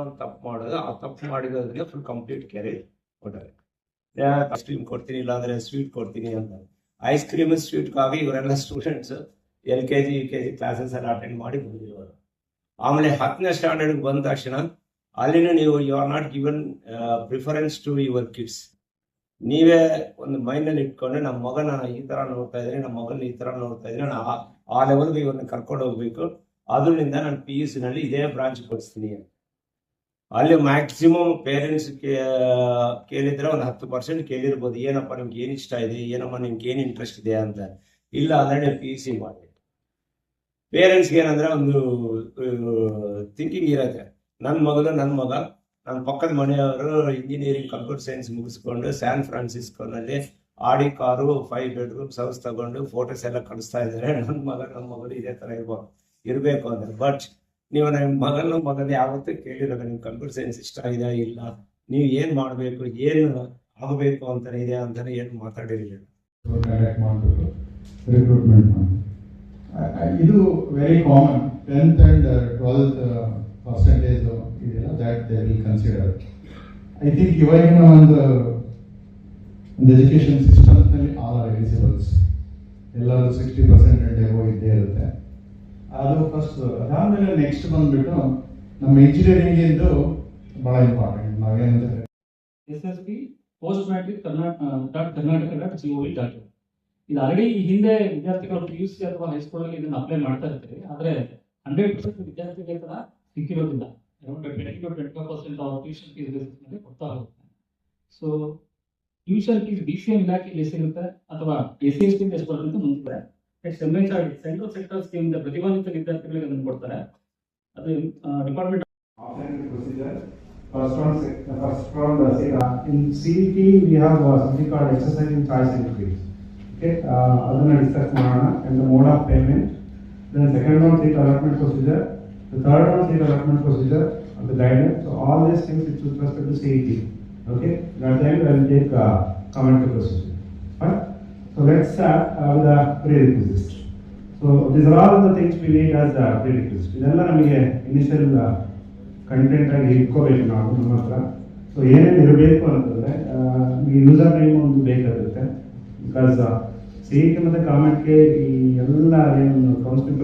ಒಂದು ತಪ್ಪು ಮಾಡೋದು ಆ ತಪ್ಪು ಮಾಡಿರೋದ್ರಿಂದ ಫುಲ್ ಕಂಪ್ಲೀಟ್ ಕ್ಯಾರಿ ಕೊಟ್ಟಾರೆ. ಐಸ್ ಕ್ರೀಮ್ ಕೊಡ್ತೀನಿ, ಇಲ್ಲಾಂದ್ರೆ ಸ್ವೀಟ್ ಕೊಡ್ತೀನಿ ಅಂತ ಐಸ್ ಕ್ರೀಮ್ ಸ್ವೀಟ್ಗಾಗಿ ಇವರೆಲ್ಲ students L K G U K G classes ಎಲ್ಲ ಅಟೆಂಡ್ ಮಾಡಿ ಬಂದಿರೋರು. ಆಮೇಲೆ ಹತ್ತನೇ ಸ್ಟ್ಯಾಂಡರ್ಡ್ ಬಂದ ತಕ್ಷಣ ಅಲ್ಲಿನ ನೀವು you are not given preference to your kids ನೀವೇ ಒಂದು ಮೈಂಡಲ್ಲಿ ಇಟ್ಕೊಂಡ್ರೆ ನಮ್ಮ ಮಗನ ಈ ತರ ನೋಡ್ತಾ ಇದ್ದೀನಿ ನಮ್ಮ ಮಗನ ಈ ತರ ನೋಡ್ತಾ ಇದ್ದೀನಿ ನಾನು ಆ- ಲೆವೆಲ್ಗೆ ಇವ್ರನ್ನ ಕರ್ಕೊಂಡು ಹೋಗ್ಬೇಕು. ಅದರಿಂದ ನಾನು ಪಿ ಯು ಸಿನಲ್ಲಿ ಇದೇ ಬ್ರಾಂಚ್ ಕೊಡಿಸ್ತೀನಿ. ಅಲ್ಲಿ ಮ್ಯಾಕ್ಸಿಮಮ್ ಪೇರೆಂಟ್ಸ್ ಕೇಳಿದ್ರೆ ಒಂದು ಹತ್ತು ಪರ್ಸೆಂಟ್ ಕೇಳಿರ್ಬೋದು. ಏನಪ್ಪ, ನಿಮ್ಗೆ ಏನು ಇಷ್ಟ ಇದೆ? ಏನಮ್ಮ, ನಿಮ್ಗೆ ಏನು ಇಂಟ್ರೆಸ್ಟ್ ಇದೆ ಅಂತ. ಇಲ್ಲ ಅಂದ್ರೆ ಪಿ ಯು ಸಿ ಮಾಡಿ ಪೇರೆಂಟ್ಸ್ಗೆ ಏನಂದ್ರೆ ಒಂದು ಥಿಂಕಿಂಗ್ ಇರುತ್ತೆ. ನನ್ನ ಮಗಳು ನನ್ನ ಮಗ ನನ್ನ ಪಕ್ಕದ ಮನೆಯವರು ಇಂಜಿನಿಯರಿಂಗ್ ಕಂಪ್ಯೂಟರ್ ಸೈನ್ಸ್ ಮುಗಿಸ್ಕೊಂಡು San ಫ್ರಾನ್ಸಿಸ್ಕೋನಲ್ಲಿ Audi car five bedrooms house ತಗೊಂಡು ಫೋಟೋಸ್ ಎಲ್ಲ ಕಳಿಸ್ತಾ ಇದ್ದಾರೆ. ನನ್ನ ಮಗ ನನ್ನ ಮಗಳು ಇದೇ ಥರ ಇರ್ಬೋದು ಇರಬೇಕು ಅಂದರೆ. ಬಟ್ ನೀವು ನನ್ನ ಮಗನ ಮಗನ ಯಾವತ್ತೂ ಕೇಳಿರೋದು ನಿಮ್ಗೆ ಕಂಪ್ಯೂಟರ್ ಸೈನ್ಸ್ ಇಷ್ಟ ಇದೆಯಾ? ಇಲ್ಲ. ನೀವು ಏನು ಮಾಡಬೇಕು? ಏನು ಆಗಬೇಕು ಅಂತಾನೆ ಇದೆ ಅಂತಾನೆ ಏನು ಮಾತಾಡಿರಲಿಲ್ಲ. ರಿಕ್ರೂಟ್ಮೆಂಟ್ ಇದು very common tenth and twelfth percentage ಇದೆಯಲ್ಲ that they will consider I think ಇವಾಗಿನ ಒಂದು ಒಂದು ಎಜುಕೇಷನ್ ಸಿಸ್ಟಮ್ನಲ್ಲಿ ಆಲ್ ಆರ್ ಎಲಿಜಿಬಲ್ಸ್ ಎಲ್ಲರೂ ಸಿಕ್ಸ್ಟಿ ಪರ್ಸೆಂಟ್ ಅಂಡ್ ಎಬೋ ಇದ್ದೇ ಇರುತ್ತೆ. ಅದು ಫಸ್ಟ್ ಅದಾದ್ಮೇಲೆ ನೆಕ್ಸ್ಟ್ ಬಂದ್ಬಿಟ್ಟು ನಮ್ಮ ಇಂಜಿನಿಯರಿಂಗ್ ಇಂದು ಬಹಳ important ನಾವೇನಂದ್ರೆ S S P post matric Karnataka Karnataka dot G V dot ಇದು ಆಲ್ರೆಡಿ ಈ ಹಿಂದೆ ವಿದ್ಯಾರ್ಥಿಗಳು ಪಿ ಯು ಸಿ ಅಥವಾ ಹೈಸ್ಕೂಲ್ ಅಲ್ಲಿ ಇದನ್ನ ಅಪ್ಲೈ ಮಾಡ್ತಾ ಇರ್ತೀವಿ. ಆದ್ರೆ ಹಂಡ್ರೆಡ್ ಪರ್ಸೆಂಟ್ ವಿದ್ಯಾರ್ಥಿಗಳ ತರ ಸಿಕ್ಕಿರೋದಿಲ್ಲ. Around twenty to twenty percent ಅವ್ರ ಟ್ಯೂಷನ್ ಫೀಸ್ ಮೇಲೆ ಕೊಡ್ತಾ ಹೋಗುತ್ತೆ. So tuition fees D C M ಇಲಾಖೆಯಲ್ಲಿ ಎಷ್ಟಿರುತ್ತೆ ಅಥವಾ ಎಸ್ ಸಿ ಎಸ್ ಟಿ ಎಷ್ಟು ಬರುತ್ತೆ ಮುಂದೆ Next M H R D central sector scheme ಪ್ರತಿಭಾನ್ವಿತ ವಿದ್ಯಾರ್ಥಿಗಳಿಗೆ ಅದನ್ನು ಕೊಡ್ತಾರೆ ಅದು department offering procedure. First round, sec- uh, first round, uh, say, uh, in CET, we have uh, something called exercising choice increase. Okay, uh, ಅದನ್ನ discuss ಮಾಡೋಣ and the mode of payment. Then second round seat allotment procedure, the third round seat allotment procedure, and the guidance, so all these things which with respect to CET. Okay, at the end, I will take uh, comment to procedure. So let's have the prerequisites. So these are all the things we need as the prerequisites. ಇದೆಲ್ಲ ನಮಗೆ initial content ಆಗಿ ಇಟ್ಕೋಬೇಕು ನಾವು ನಮ್ಮ ಹತ್ರ so ಏನೇನು ಇರಬೇಕು ಅಂತಂದರೆ ನಿಮಗೆ ಯೂಸರ್ ನೇಮ್ ಒಂದು ಬೇಕಾಗುತ್ತೆ ಬಿಕಾಸ್ ಸಿಹಿಕೆ ಮತ್ತು ಕಾಮೆಂಟ್ಗೆ ಈ ಎಲ್ಲ ಏನೊಂದು ಕೌನ್ಸಿಲ್